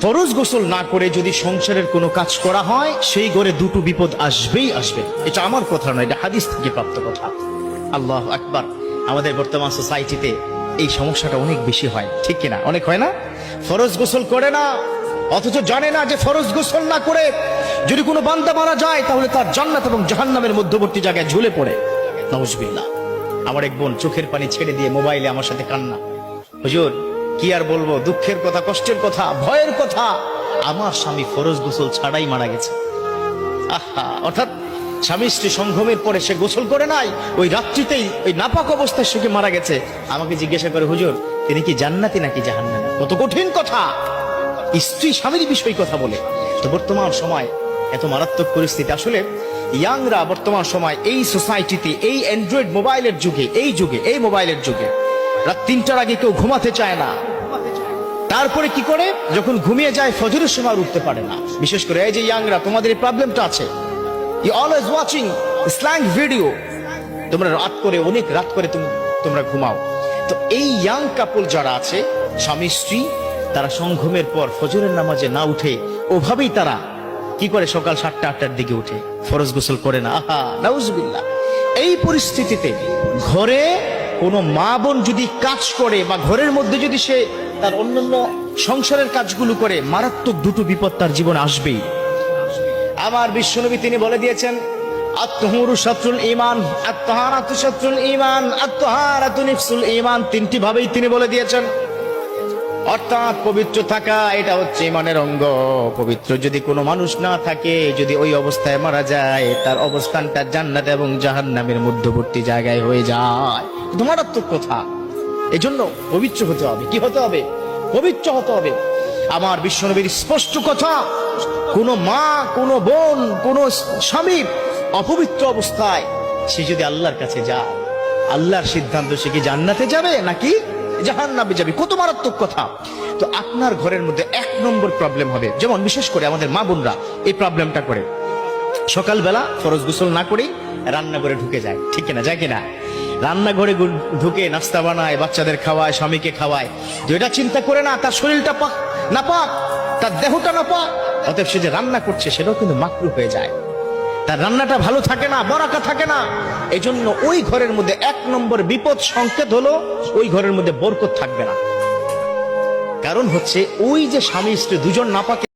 ফরজ গোসল না করে যদি সংসারের কোনো কাজ করা হয়, সেই ঘরে দুটো বিপদ আসবেই আসবে। এটা আমার কথা নয়, এটা হাদিস থেকে প্রাপ্ত কথা। আল্লাহ আকবার। আমাদের বর্তমান সোসাইটিতে এই সমস্যাটা অনেক বেশি হয়। ঠিক কিনা? অনেক হয় না? ফরজ গোসল করে না, অথচ জানে না যে ফরজ গোসল না করে যদি কোনো বান্দা মারা যায়, তাহলে তার জান্নাত এবং জাহান্নামের মধ্যবর্তী জায়গায় ঝুলে পড়ে। নজবিল্লা আমার এক বোন চোখের পানি ছেড়ে দিয়ে মোবাইলে আমার সাথে কান্না। হুজুর কি আর বলব? দুঃখের কথা, কষ্টের কথা, ভয়ের কথা। আমার স্বামী ফরজ গোসল ছাড়াই মারা গেছে। অর্থাৎ স্বামী স্ত্রী সংঘমের পরে সে গোসল করে নাই, ওই রাত্রিতেই ওই নাপাক অবস্থায় সুখে মারা গেছে? আমাকে জিজ্ঞাসা করে, হুজুর, তিনি কি জান্নাতি নাকি জাহান্নামী? কত কঠিন কথা। স্ত্রী স্বামীর বিষয় কথা বলে। তো বর্তমান সময় এত মারাত্মক পরিস্থিতি। আসলে ইয়াংরা বর্তমান সময় এই সোসাইটিতে এই অ্যান্ড্রয়েড মোবাইলের যুগে, এই যুগে, এই মোবাইলের যুগে রাত তিনটার আগে কেউ ঘুমাতে চায় না। তারপরে কি করে? যখন ঘুমিয়ে যায়, ফজরের সময় উঠতে পারে না। বিশেষ করে এই যে ইয়াংরা, তোমাদের এই প্রবলেমটা আছে। You always watching slang video তোমরা রাত করে, অনেক রাত করে তুমি- তোমরা ঘুমাও। তো এই ইয়াং কাপল যারা আছে, স্বামী, স্ত্রী, তারা সংঘমের পর ফজরের নামাজে না উঠে, ওভাবেই তারা কি করে সকাল সাতটা, আটটার দিকে উঠে? ফরজ গোসল করে না। আহা, নাউজুবিল্লাহ। এই পরিস্থিতিতে ঘরে কোনো মা বোন যদি কাজ করে বা ঘরের মধ্যে যদি সে তার অন্যান্য সংসারের কাজগুলো করে, মারাত্মক দুটো বিপদ তার জীবন আসবেই। আমার বিশ্বনবী তিনি বলে দিয়েছেন, আত্মহুরু শত্রুল ইমান আত্মহারাতু শত্রুল ইমান আত্মহারাতু নিফসুল ইমান তিনটি ভাবেই তিনি বলে দিয়েছেন। অর্থাৎ পবিত্র থাকা, এটা হচ্ছে ইমানের অঙ্গ। পবিত্র যদি কোনো মানুষ না থাকে, যদি ওই অবস্থায় মারা যায়, তার অবস্থানটা জান্নাত এবং জাহান্নামের মধ্যবর্তী জায়গায় হয়ে যায়। কিন্তু মারাত্মক কথা, এজন্য পবিত্র হতে হবে। কি হতে হবে? পবিত্র হতে হবে। আমার বিশ্বনবীর স্পষ্ট কথা, কোন মা, কোন বোন, কোন স্বামী অপবিত্র অবস্থায়, সে যদি আল্লাহর কাছে যায়, আল্লাহর সিদ্ধান্ত সে কি জান্নাতে যাবে নাকি জাহান্নামে যাবে। কত মারাত্মক কথা। তো আপনার ঘরের মধ্যে এক নম্বর প্রবলেম হবে। যেমন বিশেষ করে আমাদের মা বোনরা এই প্রবলেমটা করে। সকালবেলা ফরজ গোসল না করেই রান্নাঘরে ঢুকে যায়। ঠিক কিনা, যায় কিনা? রান্নাঘরে ঢুকে নাস্তা বানায়, বাচ্চাদের খাওয়ায়, স্বামীকে খাওয়ায়। তো এটা চিন্তা করে না, তার শরীরটা পাক না পাক তার দেহটা না পাক অতএব সে যে রান্না করছে, সেটাও কিন্তু মাকরু হয়ে যায়। তার রান্নাটা ভালো থাকে না, বরাকা থাকে না। এজন্য জন্য ওই ঘরের মধ্যে এক নম্বর বিপদ সংকেত হলো, ওই ঘরের মধ্যে বরকত থাকবে না। কারণ হচ্ছে ওই যে স্বামী স্ত্রী দুজন নাপাকে